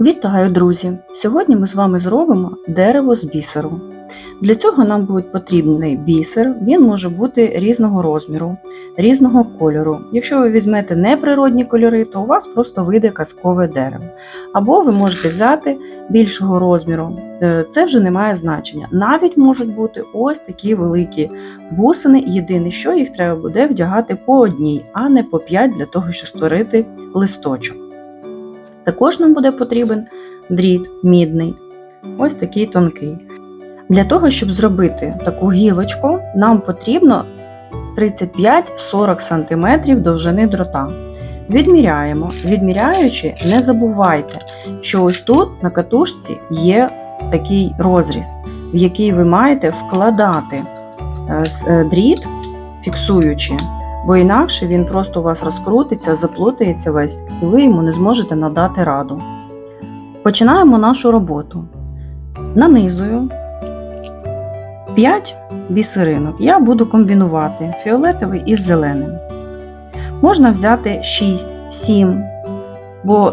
Вітаю, друзі! Сьогодні ми з вами зробимо дерево з бісеру. Для цього нам буде потрібний бісер, він може бути різного розміру, різного кольору. Якщо ви візьмете неприродні кольори, то у вас просто вийде казкове дерево. Або ви можете взяти більшого розміру, Е, це вже не має значення. Навіть можуть бути ось такі великі бусини. Єдине, що їх треба буде вдягати по одній, а не по п'ять для того, щоб створити листочок. Також нам буде потрібен дріт мідний, ось такий тонкий. Для того, щоб зробити таку гілочку, нам потрібно 35-40 см довжини дрота. Відміряємо. Відміряючи, не забувайте, що ось тут на катушці є такий розріз, в який ви маєте вкладати е, е, дріт, фіксуючи, бо інакше він просто у вас розкрутиться, заплутається весь, і ви йому не зможете надати раду. Починаємо нашу роботу. Нанизую 5 бісеринок. Я буду комбінувати фіолетовий із зеленим. Можна взяти 6, 7, бо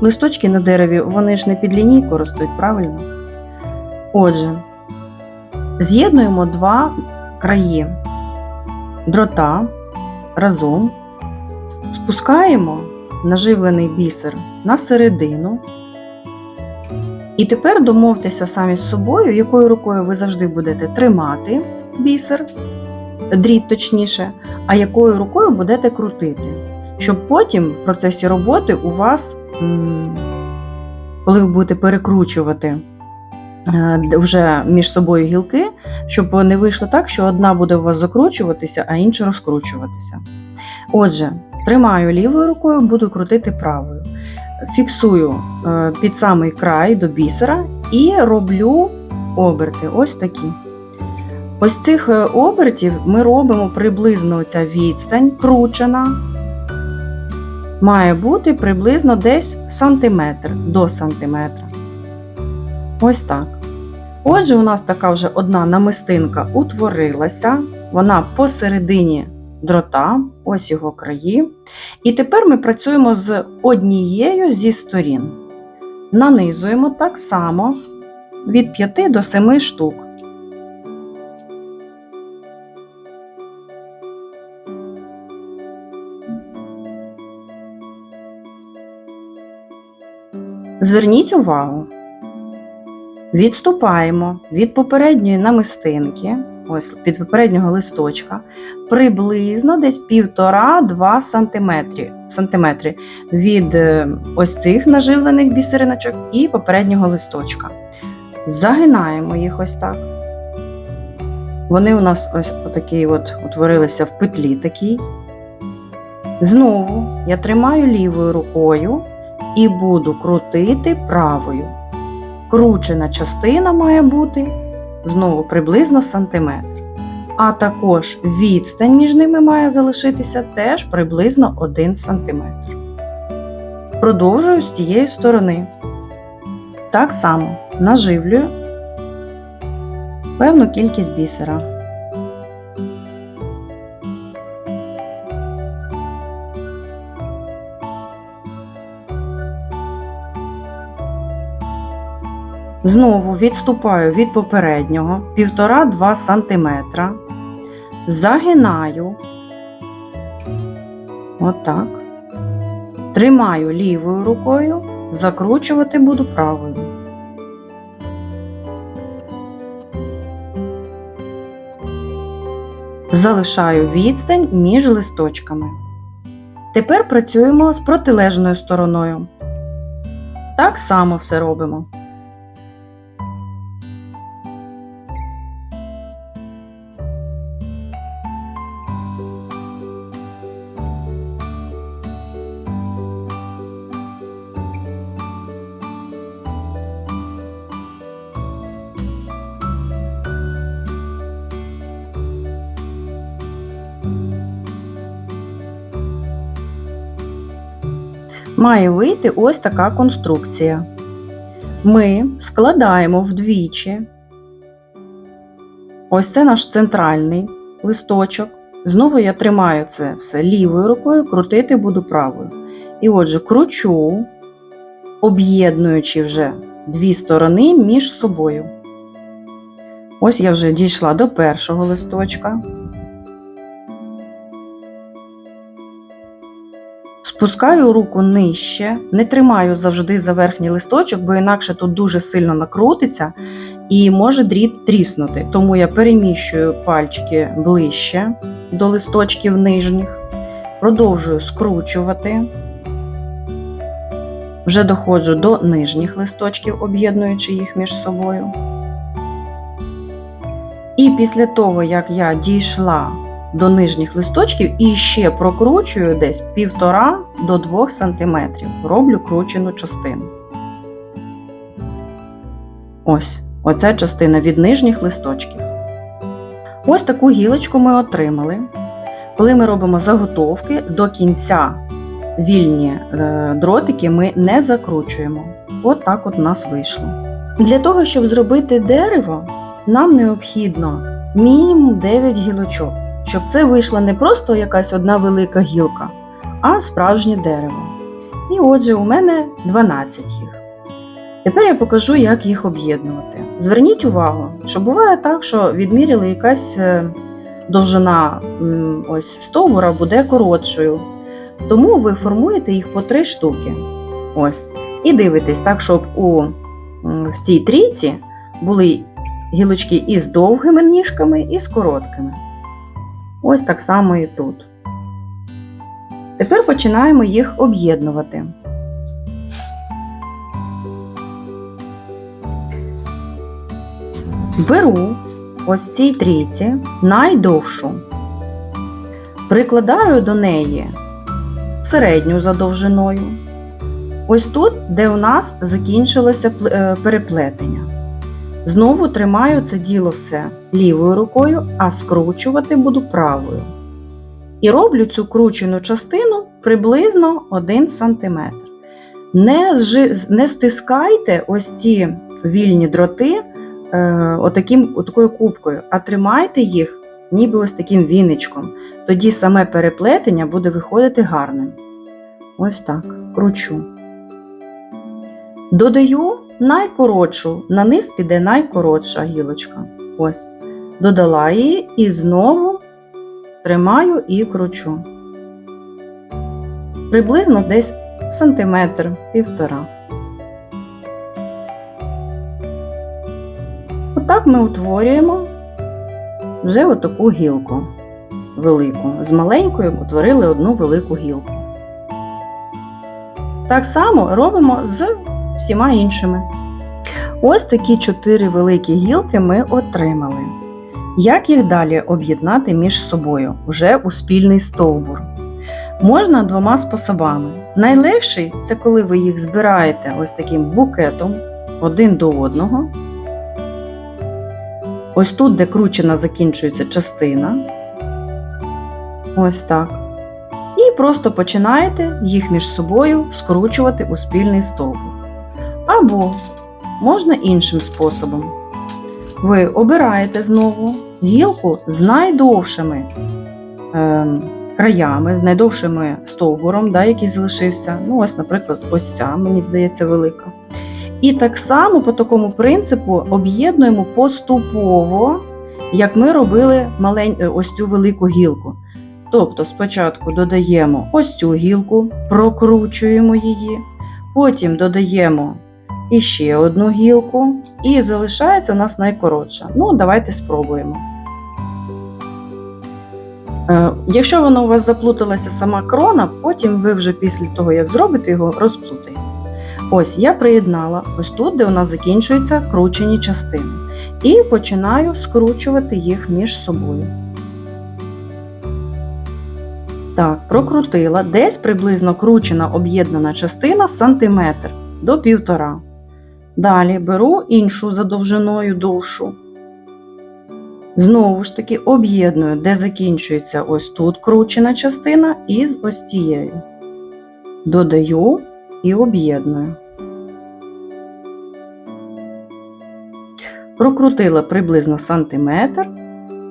листочки на дереві вони ж не під лінійку ростуть, правильно? Отже, з'єднуємо два краї дрота разом, спускаємо наживлений бісер на середину. І тепер домовтеся самі з собою, якою рукою ви завжди будете тримати бісер, дріт точніше, а якою рукою будете крутити, щоб потім в процесі роботи у вас, коли ви будете перекручувати вже між собою гілки, щоб не вийшло так, що одна буде у вас закручуватися, а інша розкручуватися. Отже, тримаю лівою рукою, буду крутити правою. Фіксую е, під самий край до бісера і роблю оберти. Ось такі. Ось цих е, обертів ми робимо приблизно ця відстань кручена. Має бути приблизно десь сантиметр до сантиметра. Ось так. Отже, у нас така вже одна намистинка утворилася. Вона посередині дрота, ось його краї. І тепер ми працюємо з однією зі сторін. Нанизуємо так само від 5 до 7 штук. Зверніть увагу. Відступаємо від попередньої намистинки, ось від попереднього листочка, приблизно десь 1,5-2 сантиметри, сантиметри від е, ось цих наживлених бісериночок і попереднього листочка. Загинаємо їх ось так. Вони у нас ось отакі от утворилися в петлі такій. Знову я тримаю лівою рукою і буду крутити правою. Кручена частина має бути знову приблизно сантиметр. А також відстань між ними має залишитися теж приблизно 1 см. Продовжую з тієї сторони. Так само наживлюю певну кількість бісера. Знову відступаю від попереднього 1,5-2 см. Загинаю. Отак. Тримаю лівою рукою, закручувати буду правою. Залишаю відстань між листочками. Тепер працюємо з протилежною стороною. Так само все робимо. Має вийти ось така конструкція. Ми складаємо вдвічі. Ось це наш центральний листочок. Знову я тримаю це все лівою рукою, крутити буду правою. І отже, кручу об'єднуючи вже дві сторони між собою. Ось я вже дійшла до першого листочка. Спускаю руку нижче, не тримаю завжди за верхній листочок, бо інакше тут дуже сильно накрутиться і може дріт тріснути. Тому я переміщую пальчики ближче до листочків нижніх, продовжую скручувати. Вже доходжу до нижніх листочків, об'єднуючи їх між собою. І після того, як я дійшла до нижніх листочків і ще прокручую десь 1,5 до 2 см. Роблю кручену частину. Ось, оця частина від нижніх листочків. Ось таку гілочку ми отримали. Коли ми робимо заготовки, до кінця вільні е, дротики ми не закручуємо. От так от у нас вийшло. Для того, щоб зробити дерево, нам необхідно мінімум 9 гілочок щоб це вийшла не просто якась одна велика гілка, а справжнє дерево. І отже, у мене 12 їх. Тепер я покажу, як їх об'єднувати. Зверніть увагу, що буває так, що відміряли якась е, довжина ось стовбура буде коротшою. Тому ви формуєте їх по три штуки. Ось. І дивитесь так, щоб у, в цій трійці були гілочки і з довгими ніжками, і з короткими. Ось так само і тут. Тепер починаємо їх об'єднувати. Беру ось цій трійці найдовшу, прикладаю до неї середню за довжиною. Ось тут, де у нас закінчилося е, переплетення. Знову тримаю це діло все лівою рукою, а скручувати буду правою. І роблю цю кручену частину приблизно 1 см. Не не стискайте ось ці вільні дроти е, отаким, отакою кубкою, а тримайте їх ніби ось таким віничком. Тоді саме переплетення буде виходити гарним. Ось так, кручу. Додаю найкоротшу, на низ піде найкоротша гілочка. Ось. Додала її і знову тримаю і кручу. Приблизно десь сантиметр півтора. Отак ми утворюємо вже отаку гілку велику. З маленькою утворили одну велику гілку. Так само робимо з всіма іншими. Ось такі чотири великі гілки ми отримали. Як їх далі об'єднати між собою вже у спільний стовбур? Можна двома способами. Найлегший це коли ви їх збираєте ось таким букетом один до одного. Ось тут, де кручена закінчується частина. Ось так. І просто починаєте їх між собою скручувати у спільний стовбур. Або можна іншим способом. Ви обираєте знову гілку з найдовшими е, краями, з найдовшими стовбуром, да, який залишився. Ну, ось, наприклад, ось ця, мені здається, велика. І так само по такому принципу об'єднуємо поступово, як ми робили малень... Е, ось цю велику гілку. Тобто спочатку додаємо ось цю гілку, прокручуємо її, потім додаємо і ще одну гілку, і залишається у нас найкоротша. Ну, давайте спробуємо. Е, якщо воно у вас заплуталася сама крона, потім ви вже після того, як зробите його, розплутаєте. Ось я приєднала ось тут, де у нас закінчуються кручені частини. І починаю скручувати їх між собою. Так, прокрутила десь приблизно кручена об'єднана частина сантиметр до півтора. Далі беру іншу за довжиною довшу. Знову ж таки об'єдную, де закінчується ось тут кручена частина із ось цією. Додаю і об'єдную. Прокрутила приблизно сантиметр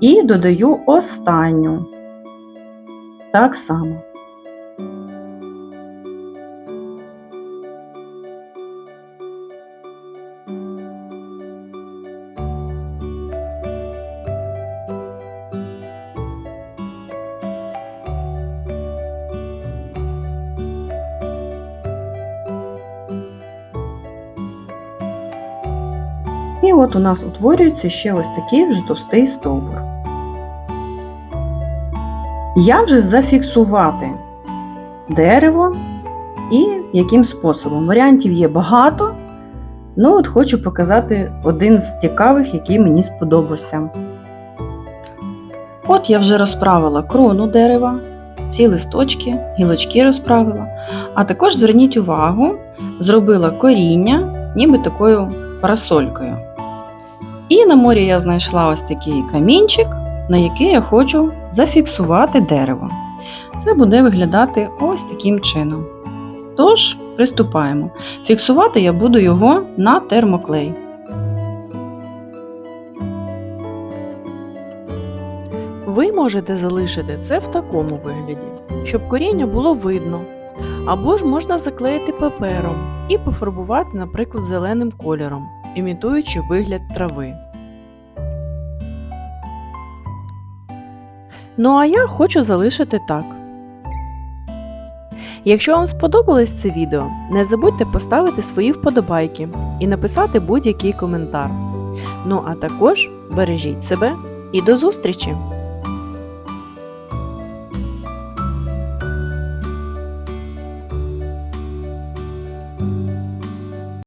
і додаю останню. Так само. І от у нас утворюється ще ось такий вже товстий стовбур. Як же зафіксувати дерево і яким способом? Варіантів є багато. Ну, от хочу показати один з цікавих, який мені сподобався. От я вже розправила крону дерева, ці листочки, гілочки розправила. А також зверніть увагу, зробила коріння, ніби такою парасолькою. І на морі я знайшла ось такий камінчик, на який я хочу зафіксувати дерево. Це буде виглядати ось таким чином. Тож, приступаємо. Фіксувати я буду його на термоклей. Ви можете залишити це в такому вигляді, щоб коріння було видно. Або ж можна заклеїти папером і пофарбувати, наприклад, зеленим кольором, імітуючи вигляд трави. Ну а я хочу залишити так. Якщо вам сподобалось це відео, не забудьте поставити свої вподобайки і написати будь-який коментар. Ну а також бережіть себе і до зустрічі!